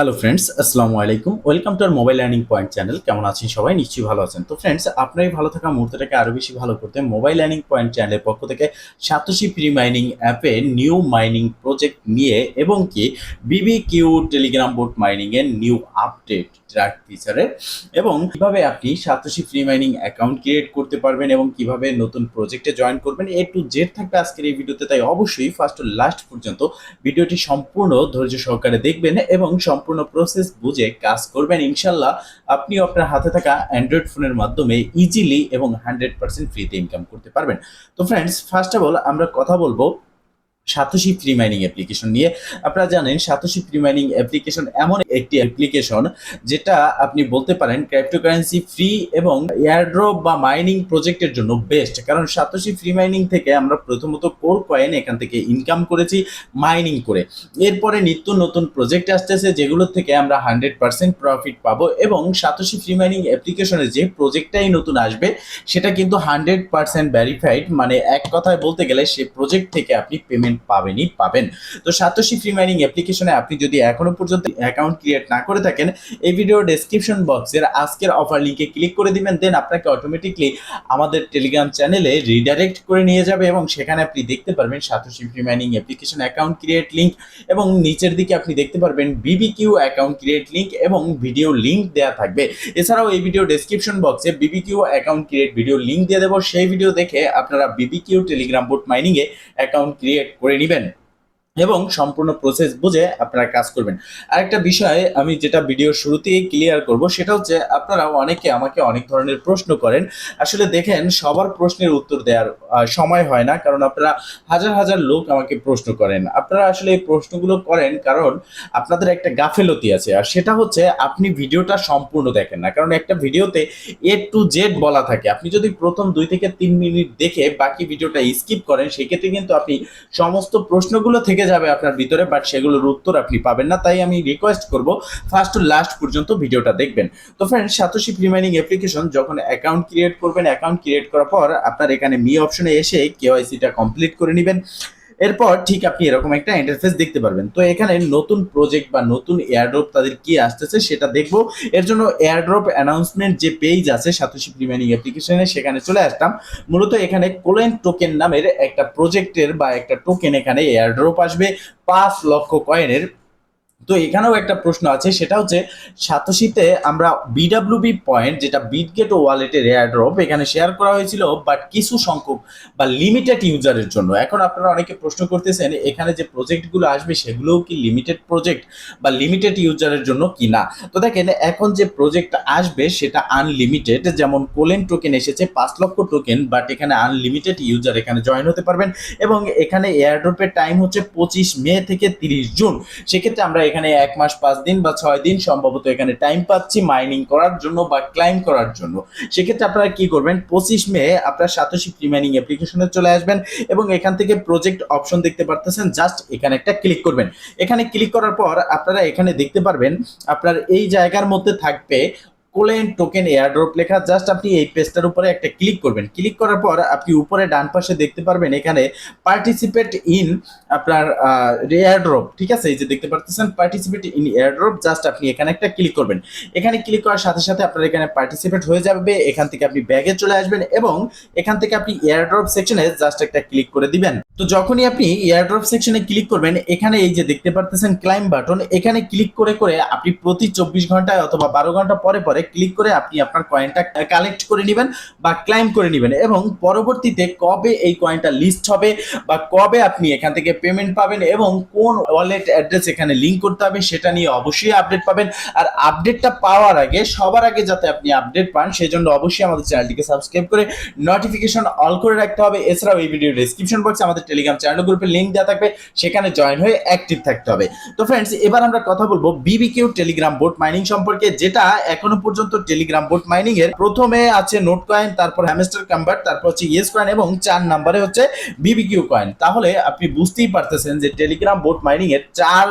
Hello friends আসসালামু আলাইকুম welcome to R mobile learning point channel কেমন আছেন সবাই? নিশ্চয়ই ভালো আছেন। তো ফ্রেন্ডস আপনার ভালো থাকা মুহূর্তটাকে আরও বেশি ভালো করতে মোবাইল লার্নিং পয়েন্ট চ্যানেলের পক্ষ থেকে সাতোশি প্রি মাইনিং অ্যাপে নিউ মাইনিং প্রজেক্ট নিয়ে এবং কি বিবি কিউ টেলিগ্রাম বোট মাইনিংয়ের নিউ আপডেট ট্র্যাক ফিচারে এবং কীভাবে আপনি Satoshi free mining account create করতে পারবেন এবং কীভাবে নতুন প্রজেক্টে জয়েন করবেন এ টু জেড থাকবে আজকের এই ভিডিওতে তাই অবশ্যই ফার্স্ট লাস্ট পর্যন্ত ভিডিওটি সম্পূর্ণ ধৈর্য সহকারে দেখবেন এবং সম্পূর্ণ প্রসেস বুঝে কাজ করবেন। ইনশাল্লাহ আপনি আপনার হাতে থাকা অ্যান্ড্রয়েড ফোনের মাধ্যমে ইজিলি এবং হান্ড্রেড পার্সেন্ট ফ্রিতে ইনকাম করতে পারবেন। তো ফ্রেন্ডস ফার্স্ট অফ অল আমরা কথা বলব সাতোশি ফ্রি মাইনিং অ্যাপ্লিকেশন নিয়ে। আপনারা জানেন, সাতোশি ফ্রি মাইনিং অ্যাপ্লিকেশন এমন একটি অ্যাপ্লিকেশন যেটা আপনি বলতে পারেন ক্রিপ্টোকারেন্সি ফ্রি এবং এয়ারড্রপ বা মাইনিং প্রজেক্টের জন্য বেস্ট কারণ সাতোশি ফ্রি মাইনিং থেকে আমরা প্রথমত কোর কয়েন এখান থেকে ইনকাম করেছি মাইনিং করে। এরপরে নিত্য নতুন প্রজেক্ট আসতেছে যেগুলোর থেকে আমরা হান্ড্রেড পার্সেন্ট প্রফিট পাবো এবং সাতোশি ফ্রি মাইনিং অ্যাপ্লিকেশনে যে প্রজেক্টটাই নতুন আসবে, সেটা কিন্তু হান্ড্রেড পার্সেন্ট ভ্যারিফাইড মানে এক কথায় বলতে গেলে সে প্রজেক্ট থেকে আপনি পেমেন্ট পাবেনই পাবেন। তো সাতোশি ফ্রি মাইনিং অ্যাপ্লিকেশনে আপনি যদি এখনও পর্যন্ত অ্যাকাউন্ট ক্রিয়েট না করে থাকেন, এই ভিডিও ডেসক্রিপশন বক্সের আজকের অফার লিঙ্কে ক্লিক করে দিবেন দেন আপনাকে অটোমেটিকলি আমাদের টেলিগ্রাম চ্যানেলে রিডাইরেক্ট করে নিয়ে যাবে এবং সেখানে আপনি দেখতে পারবেন Satoshi free mining application account create link এবং নিচের দিকে আপনি দেখতে পারবেন BB Q account create link এবং ভিডিও লিঙ্ক দেওয়া থাকবে। এছাড়াও এই ভিডিও ডেসক্রিপশন বক্সে BB Q account create video link দিয়ে দেবো। সেই ভিডিও দেখে আপনারা বিবি কিউ টেলিগ্রাম বোট মাইনিংয়ে অ্যাকাউন্ট ক্রিয়েট করে নেবেন। এবং সম্পূর্ণ প্রসেস বুঝে আপনারা কাজ করবেন। আরেকটা বিষয় আমি যেটা ভিডিও শুরুতেই ক্লিয়ার করব, সেটা হচ্ছে আপনারা অনেকে আমাকে অনেক ধরনের প্রশ্ন করেন। আসলে দেখেন, সবার প্রশ্নের উত্তর দেওয়ার সময় হয় না, কারণ আপনারা হাজার হাজার লোক আমাকে প্রশ্ন করেন। আপনারা আসলে এই প্রশ্নগুলো করেন কারণ আপনাদের একটা গাফেলতি আছে, আর সেটা হচ্ছে আপনি ভিডিওটা সম্পূর্ণ দেখেন না। কারণ একটা ভিডিওতে এ টু জেড বলা থাকে। আপনি যদি প্রথম দুই থেকে তিন মিনিট দেখে বাকি ভিডিওটা স্কিপ করেন, সেক্ষেত্রে কিন্তু আপনি সমস্ত প্রশ্নগুলো থেকে যাবে আপনার ভিতরে বাট সেগুলোর উত্তর আপনি পাবেন না, তাই আমি রিকোয়েস্ট করব ফার্স্ট টু লাস্ট পর্যন্ত ভিডিওটা দেখবেন। তো friend Satoshi free mining application যখন অ্যাকাউন্ট ক্রিয়েট করবেন অ্যাকাউন্ট ক্রিয়েট করার পর আপনার এখানে মি অপশনে এসে কেওয়াইসিটা কমপ্লিট করে নেবেন। এরপর ঠিক আপনি এরকম একটা ইন্টারফেস দেখতে পারবেন। তো এখানে নতুন প্রজেক্ট বা নতুন এয়ারড্রপ তাদের কি আসতেছে সেটা দেখব। এর জন্য এয়ারড্রপ অ্যানাউন্সমেন্ট যে পেজ আছে সাতোশি ফ্রি অ্যাপ্লিকেশনে সেখানে চলে আসতাম। মূলত এখানে কোলেন টোকেন নামের একটা প্রজেক্টের বা একটা টোকেন এখানে এয়ারড্রপ আসবে। পাঁচ লক্ষ কয়েনের তো এখানেও একটা প্রশ্ন আছে, সেটা হচ্ছে সাতোশিতে আমরা বিডাব্লিউবি পয়েন্ট যেটা বিটগেট ওয়ালেটের এয়ারড্রপ এখানে শেয়ার করা হয়েছিল বাট কিছু সংখ্যক বা লিমিটেড ইউজারের জন্য। এখন আপনারা অনেকে প্রশ্ন করতেছেন, এখানে যে প্রজেক্টগুলো আসবে, সেগুলোও কি লিমিটেড প্রজেক্ট বা লিমিটেড ইউজারের জন্য কি না? তো দেখেন, এখন যে প্রজেক্ট আসবে, সেটা আনলিমিটেড যেমন কোলেন টোকেন এসেছে, পাঁচ লক্ষ টোকেন বাট এখানে আনলিমিটেড ইউজার এখানে জয়েন হতে পারবেন, এবং এখানে এয়ারড্রপের টাইম হচ্ছে পঁচিশ মে থেকে তিরিশ জুন। সেক্ষেত্রে আমরা এখানে এক মাস, পাঁচ দিন বা ছয় দিন সম্ভবত এখানে টাইম পাচ্ছি মাইনিং করার জন্য বা ক্লাইম করার জন্য। সেক্ষেত্রে আপনারা কি করবেন? পঁচিশ মে আপনার সাতশি ফ্রি মাইনিং অ্যাপ্লিকেশনে চলে আসবেন এবং এখান থেকে প্রজেক্ট অপশন দেখতে পারতেছেন জাস্ট এখানে একটা ক্লিক করবেন। এখানে ক্লিক করার পর আপনারা এখানে দেখতে পারবেন, আপনার এই জায়গার মধ্যে থাকবে কোলেন টোকেন এয়ারড্রপ লেখা জাস্ট আপনি এই পেজটার উপরে একটা ক্লিক করবেন। ক্লিক করার পর আপনি উপরে ডান পাশে দেখতে পারবেন এখানে পার্টিসিপেট ইন আপনার এয়ারড্রপ। ঠিক আছে? এই যে দেখতে পারতেছেন পার্টিসিপেট ইন এয়ারড্রপ জাস্ট আপনি এখানে একটা ক্লিক করবেন। এখানে ক্লিক করার সাথে সাথে আপনার এখানে পার্টিসিপেট হয়ে যাবে। এখান থেকে আপনি ব্যাগে চলে আসবেন এবং এখান থেকে আপনি এয়ারড্রপ সেকশনে জাস্ট একটা ক্লিক করে দিবেন। তো যখনই আপনি এয়ারড্রপ সেকশনে ক্লিক করবেন, এখানে এই যে দেখতে পারতেছেন ক্লাইম বাটন এখানে ক্লিক করে করে আপনি প্রতি চব্বিশ ঘন্টায় অথবা বারো ঘণ্টা পরে পরে ক্লিক করে আপনি আপনার কয়েনটা কালেক্ট করে নেবেন বা ক্লাইম করে নেবেন এবং পরবর্তীতে কবে এই কয়েনটা লিস্ট হবে বা কবে আপনি এখান থেকে পেমেন্ট পাবেন এবং কোন ওয়ালেট অ্যাড্রেস এখানে লিঙ্ক করতে হবে সেটা নিয়ে অবশ্যই আপডেট পাবেন। আর আপডেটটা পাওয়ার আগে, সবার আগে যাতে আপনি আপডেট পান, সেজন্য অবশ্যই আমাদের চ্যানেলটিকে সাবস্ক্রাইব করে নোটিফিকেশন অল করে রাখতে হবে। এছাড়াও এই ভিডিও ডিসক্রিপশন বক্সে আমাদের টেলিগ্রাম চ্যানেল গ্রুপের লিঙ্ক দেওয়া থাকবে, সেখানে জয়েন হয়ে অ্যাক্টিভ থাকতে হবে। তো ফ্রেন্ডস এবার আমরা কথা বলব বিবিকিউ টেলিগ্রাম বোট মাইনিং সম্পর্কে, যেটা এখনও পর্যন্ত টেলিগ্রাম বোট মাইনিং এর প্রথমে আছে নোট কয়েন তারপর হ্যামস্টার কনভার্ট তারপর হচ্ছে ইয়েস কয়েন এবং চার নাম্বারে হচ্ছে বিবিকিউ কয়েন তাহলে আপনি বুঝতেই পারতেছেন যে টেলিগ্রাম বোট মাইনিং এর চার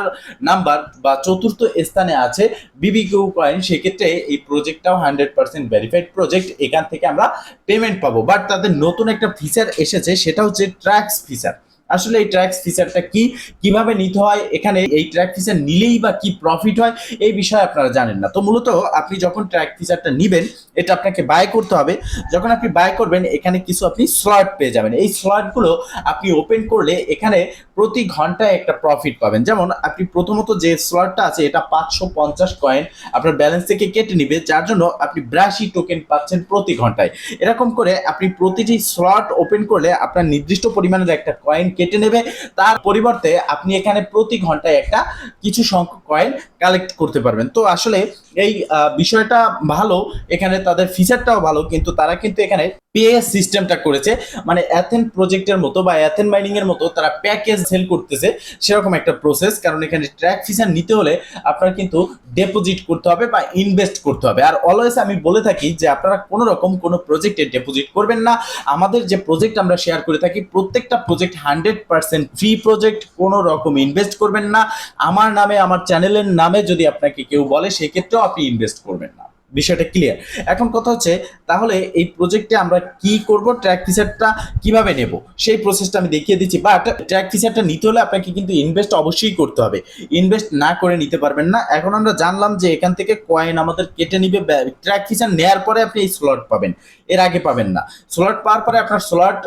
নাম্বার বা চতুর্থ স্থানে আছে বিবিকিউ কয়েন সেক্ষেত্রে এই প্রজেক্টটাও হান্ড্রেড পার্সেন্ট ভেরিফাইড প্রজেক্ট এখান থেকে আমরা পেমেন্ট পাবো। বাট তাদের নতুন একটা ফিচার এসেছে, সেটা হচ্ছে ট্র্যাক্স ফিচার আসলে এই ট্র্যাক ফিচারটা কি? কীভাবে নিতে হয়? এখানে এই ট্র্যাক ফিচার নিলেই বা কি প্রফিট হয়? এই বিষয়ে আপনারা জানেন না। তো মূলত আপনি যখন ট্র্যাক ফিচারটা নিবেন, এটা আপনাকে বাই করতে হবে। যখন আপনি বাই করবেন, এখানে কিছু আপনি স্লট পেয়ে যাবেন। এই স্লটগুলো আপনি ওপেন করলে এখানে প্রতি ঘন্টায় একটা প্রফিট পাবেন। যেমন আপনি প্রথমত যে স্লটটা আছে, এটা পাঁচশো পঞ্চাশ কয়েন আপনার ব্যালেন্স থেকে কেটে নিবে। যার জন্য আপনি ব্রাশি টোকেন পাচ্ছেন প্রতি ঘন্টায়। এরকম করে আপনি প্রতিটি স্লট ওপেন করলে আপনার নির্দিষ্ট পরিমাণের একটা কয়েন কেটে নেবে। তার পরিবর্তে আপনি এখানে প্রতি ঘন্টায় একটা কিছু সংখ্যক কয়েন কালেক্ট করতে পারবেন। তো আসলে এই বিষয়টা ভালো, এখানে তাদের ফিচারটাও ভালো, কিন্তু তারা কিন্তু এখানে পে সিস্টেমটা করেছে। মানে অ্যাথেন প্রজেক্টের মতো বা অ্যাথেন মাইনিং এর মতো তারা প্যাকেজ সেল করতেছে, সেরকম একটা প্রসেস কারণ এখানে ট্র্যাক ফিচার নিতে হলে আপনার কিন্তু ডিপোজিট করতে হবে বা ইনভেস্ট করতে হবে। আর অলওয়েজ আমি বলে থাকি যে আপনারা কোনো রকম কোনো প্রজেক্টে ডিপোজিট করবেন না। আমাদের যে প্রজেক্ট আমরা শেয়ার করে থাকি, প্রত্যেকটা project hundred percent free project কোনো রকম ইনভেস্ট করবেন না। আমার নামে, আমার চ্যানেলের নামে যদি আপনাকে কেউ বলে, সেক্ষেত্রেও আপনি ইনভেস্ট করবেন না। বিষয়টা ক্লিয়ার এখন কথা হচ্ছে, তাহলে এই প্রজেক্টে আমরা কি করব? ট্র্যাক ফিচারটা কীভাবে নেব? সেই প্রসেসটা আমি দেখিয়ে দিচ্ছি। বাট ট্র্যাক ফিচারটা নিতে হলে আপনাকে কিন্তু ইনভেস্ট অবশ্যই করতে হবে। ইনভেস্ট না করে নিতে পারবেন না। এখন আমরা জানলাম যে এখান থেকে কয়েন আমাদের কেটে নিবে ট্র্যাক ফিচার নেয়ার পরে আপনি এই স্লট পাবেন। এর আগে পাবেন না। স্লট পাওয়ার পরে আপনার স্লট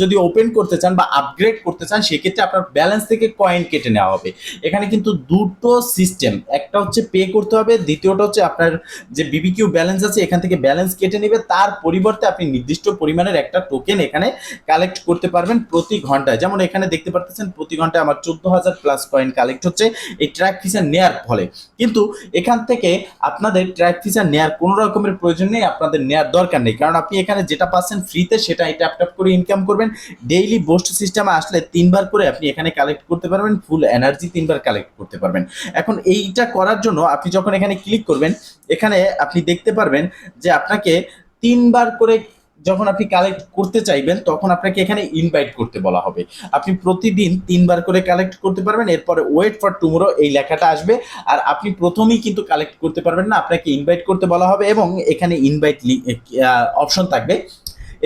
যদি ওপেন করতে চান বা আপগ্রেড করতে চান, সেক্ষেত্রে আপনার ব্যালেন্স থেকে কয়েন কেটে নেওয়া হবে। এখানে কিন্তু দুটো সিস্টেম একটা হচ্ছে পে করতে হবে, দ্বিতীয়টা হচ্ছে আপনার যে বিবিকিউ ব্যালেন্স আছে, এখান থেকে ব্যালেন্স কেটে নেবে। তার পরিবর্তে আপনি নির্দিষ্ট পরিমাণের একটা টোকেন এখানে কালেক্ট করতে পারবেন প্রতি ঘন্টায়। যেমন এখানে দেখতে পারতেছেন, প্রতি ঘন্টায় আমার চোদ্দ হাজার প্লাস কয়েন কালেক্ট হচ্ছে। এই ট্র্যাক ফিচার নেয়ার ফলে। কিন্তু এখান থেকে আপনাদের ট্র্যাক ফিচার নেয়ার কোনো রকমের প্রয়োজন নেই, আপনাদের নেয়ার দরকার নেই। কারণ আপনি এখানে যেটা পাচ্ছেন ফ্রিতে সেটা ট্যাপ ট্যাপ করে ইনকাম করবেন। ডেইলি বোস্ট সিস্টেমে আসলে তিনবার করে আপনি এখানে কালেক্ট করতে পারবেন ফুল এনার্জি তিনবার কালেক্ট করতে পারবেন। এখন এইটা করার জন্য আপনি যখন এখানে ক্লিক করবেন, এখানে আপনি দেখতে পারবেন যে আপনাকে তিনবার করে যখন আপনি কালেক্ট করতে চাইবেন, তখন আপনাকে এখানে ইনভাইট করতে বলা হবে। আপনি প্রতিদিন তিনবার করে কালেক্ট করতে পারবেন, এরপরে ওয়েট ফর টুমোরো এই লেখাটা আসবে। আর আপনি প্রথমেই কিন্তু কালেক্ট করতে পারবেন না, আপনাকে ইনভাইট করতে বলা হবে এবং এখানে ইনভাইট অপশন থাকবে।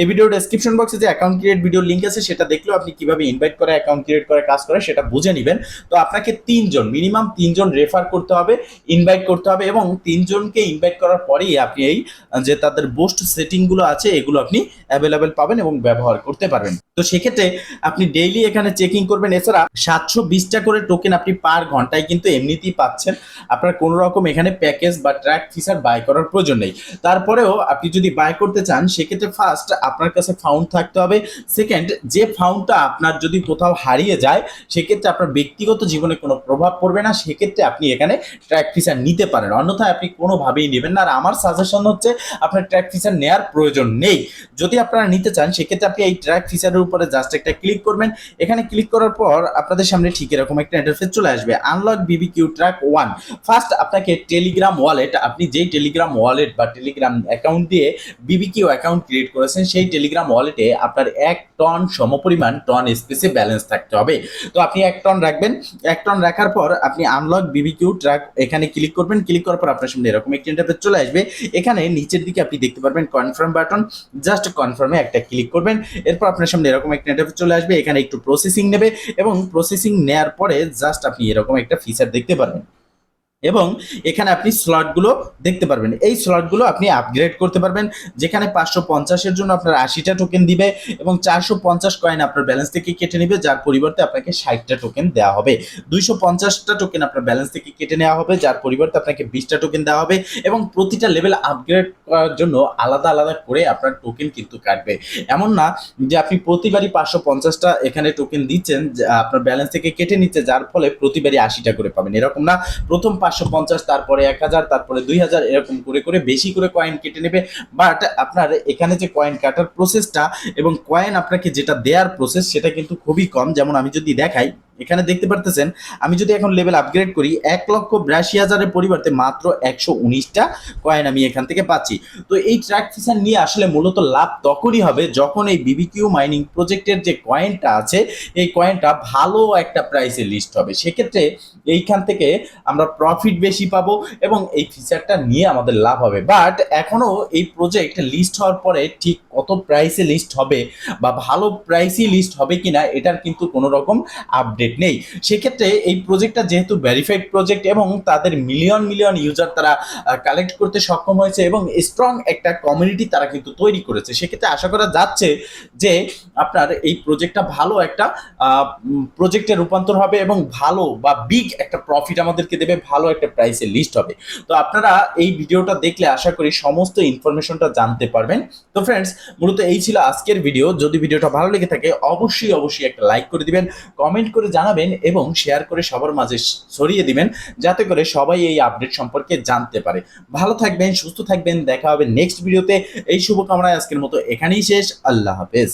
এই ভিডিও ডেসক্রিপশন বক্সে যে অ্যাকাউন্ট ক্রিয়েট ভিডিও লিঙ্ক আছে, সেটা দেখলেও আপনি কীভাবে ইনভাইট করে অ্যাকাউন্ট ক্রিয়েট করে, কাজ করে, সেটা বুঝে নেবেন। তো আপনাকে তিনজন মিনিমাম তিনজন রেফার করতে হবে ইনভাইট করতে হবে এবং তিনজনকে ইনভাইট করার পরেই আপনি এই, যে তাদের বোস্ট সেটিংগুলো আছে, এগুলো আপনি অ্যাভেলেবেল পাবেন এবং ব্যবহার করতে পারবেন। তো সেক্ষেত্রে আপনি ডেইলি এখানে চেকিং করবেন, এছাড়া সাতশো বিশটা করে টোকেন আপনি পার ঘন্টায় কিন্তু এমনিতেই পাচ্ছেন। আপনার কোনো রকম এখানে প্যাকেজ বা ট্র্যাক ফিচার বাই করার প্রয়োজন নেই। তারপরেও আপনি যদি বাই করতে চান, সেক্ষেত্রে ফার্স্ট আপনার কাছে ফাউন্ড থাকতে হবে। সেকেন্ড যে ফাউন্ডটা আপনার যদি কোথাও হারিয়ে যায়, সেক্ষেত্রে আপনার ব্যক্তিগত জীবনে কোনো প্রভাব পড়বে না। সেক্ষেত্রে আপনি এখানে ট্র্যাক ফিচার নিতে পারেন। অন্যথায় আপনি কোনোভাবেই নেবেন না। আর আমার সাজেশন হচ্ছে, আপনার ট্র্যাক ফিচার নেওয়ার প্রয়োজন নেই। যদি আপনারা নিতে চান, সেক্ষেত্রে আপনি এই ট্র্যাক ফিচারের উপরে জাস্ট একটা ক্লিক করবেন। এখানে ক্লিক করার পর আপনাদের সামনে ঠিক এরকম একটা ইন্টারফেস চলে আসবে। Unlock BB Q track one first আপনাকে টেলিগ্রাম ওয়ালেট আপনি যেই টেলিগ্রাম ওয়ালেট বা টেলিগ্রাম অ্যাকাউন্ট দিয়ে বিবি কিউ অ্যাকাউন্ট ক্রিয়েট করেছেন সেই টেলিগ্রাম ওয়ালেটে আপনার এক টন সমপরিমাণ টন স্পেসে ব্যালেন্স থাকতে হবে। তো আপনি এক টন রাখবেন। এক টন রাখার পর আপনি আনলক বিবি কিউ ট্র্যাক এখানে ক্লিক করবেন। ক্লিক করার পর আপনার সামনে এরকম একটি ইন্টারফেস চলে আসবে। এখানে নিচের দিকে আপনি দেখতে পারবেন কনফার্ম বাটন জাস্ট কনফার্মে একটা ক্লিক করবেন। এরপর আপনার সামনে এরকম একটা ইন্টারফেস চলে আসবে। এখানে একটু প্রসেসিং নেবে এবং প্রসেসিং নেয়ার পরে জাস্ট আপনি এরকম একটা ফিচার দেখতে পারবেন। এবং এখানে আপনি স্লটগুলো দেখতে পারবেন। এই স্লটগুলো আপনি আপগ্রেড করতে পারবেন। যেখানে পাঁচশো পঞ্চাশের জন্য আপনার আশিটা টোকেন দিবে এবং চারশো পঞ্চাশ কয়েন আপনার ব্যালেন্স থেকে কেটে নেবে, যার পরিবর্তে আপনাকে ষাটটা টোকেন দেওয়া হবে। দুইশো পঞ্চাশটা টোকেন আপনার ব্যালেন্স থেকে কেটে নেওয়া হবে, যার পরিবর্তে আপনাকে বিশটা টোকেন দেওয়া হবে এবং প্রতিটা লেভেল আপগ্রেড করার জন্য আলাদা আলাদা করে আপনার টোকেন কিন্তু কাটবে। এমন না যে আপনি প্রতিবারই পাঁচশো পঞ্চাশটা এখানে টোকেন দিচ্ছেন আপনার ব্যালেন্স থেকে কেটে নিচ্ছে, যার ফলে প্রতিবারই আশিটা করে পাবেন। এরকম না। প্রথম পাঁচশো পঞ্চাশ, তারপরে এক হাজার, তারপরে দুই হাজার, এরকম করে করে বেশি করে কয়েন কেটে নেবে। বাট আপনার এখানে যে কয়েন কাটার প্রসেসটা এবং কয়েন আপনাকে যেটা দেওয়ার প্রসেস সেটা কিন্তু খুবই কম। যেমন আমি যদি দেখাই এখানে দেখতে পারতেছেন, আমি যদি এখন লেভেল আপগ্রেড করি, এক লক্ষ বিরাশি হাজারের পরিবর্তে মাত্র একশো উনিশটা কয়েন আমি এখান থেকে পাচ্ছি। তো এই ট্র্যাক ফিচার নিয়ে আসলে মূলত লাভ তখনই হবে যখন এই বিবিকিউ মাইনিং প্রজেক্টের যে কয়েনটা আছে, এই কয়েনটা ভালো একটা প্রাইসে লিস্ট হবে। সেক্ষেত্রে এইখান থেকে আমরা প্রফিট বেশি পাবো এবং এই ফিচারটা নিয়ে আমাদের লাভ হবে। বাট এখনও এই প্রজেক্ট লিস্ট হওয়ার পরে ঠিক কত প্রাইসে লিস্ট হবে বা ভালো প্রাইসই লিস্ট হবে কিনা, এটার কিন্তু কোনো রকম আপডেট নেই। সেক্ষেত্রে এই প্রজেক্টটা যেহেতু ভেরিফাইড প্রজেক্ট এবং তাদের মিলিয়ন মিলিয়ন ইউজার তারা কালেক্ট করতে সক্ষম হয়েছে এবং স্ট্রং একটা কমিউনিটি তারা কিন্তু তৈরি করেছে। সেক্ষেত্রে আশা করা যাচ্ছে যে আপনার এই প্রজেক্টটা ভালো একটা প্রজেক্টে রূপান্তর হবে এবং ভালো বা বিগ একটা প্রফিট আমাদেরকে দেবে, ভালো একটা প্রাইসে লিস্ট হবে। তো আপনারা এই ভিডিওটা দেখলে আশা করি সমস্ত ইনফরমেশনটা জানতে পারবেন। তো ফ্রেন্ডস মূলত এই ছিল আজকের ভিডিও যদি ভিডিওটা ভালো লেগে থাকে, অবশ্যই অবশ্যই একটা লাইক করে দিবেন। কমেন্ট করে জানাবেন এবং শেয়ার করে সবার মাঝে ছড়িয়ে দিবেন, যাতে করে সবাই এই আপডেট সম্পর্কে জানতে পারে। ভালো থাকবেন, সুস্থ থাকবেন, দেখা হবে নেক্সট ভিডিওতে এই শুভকামনায় আজকের মতো এখানেই শেষ। আল্লাহ হাফেজ।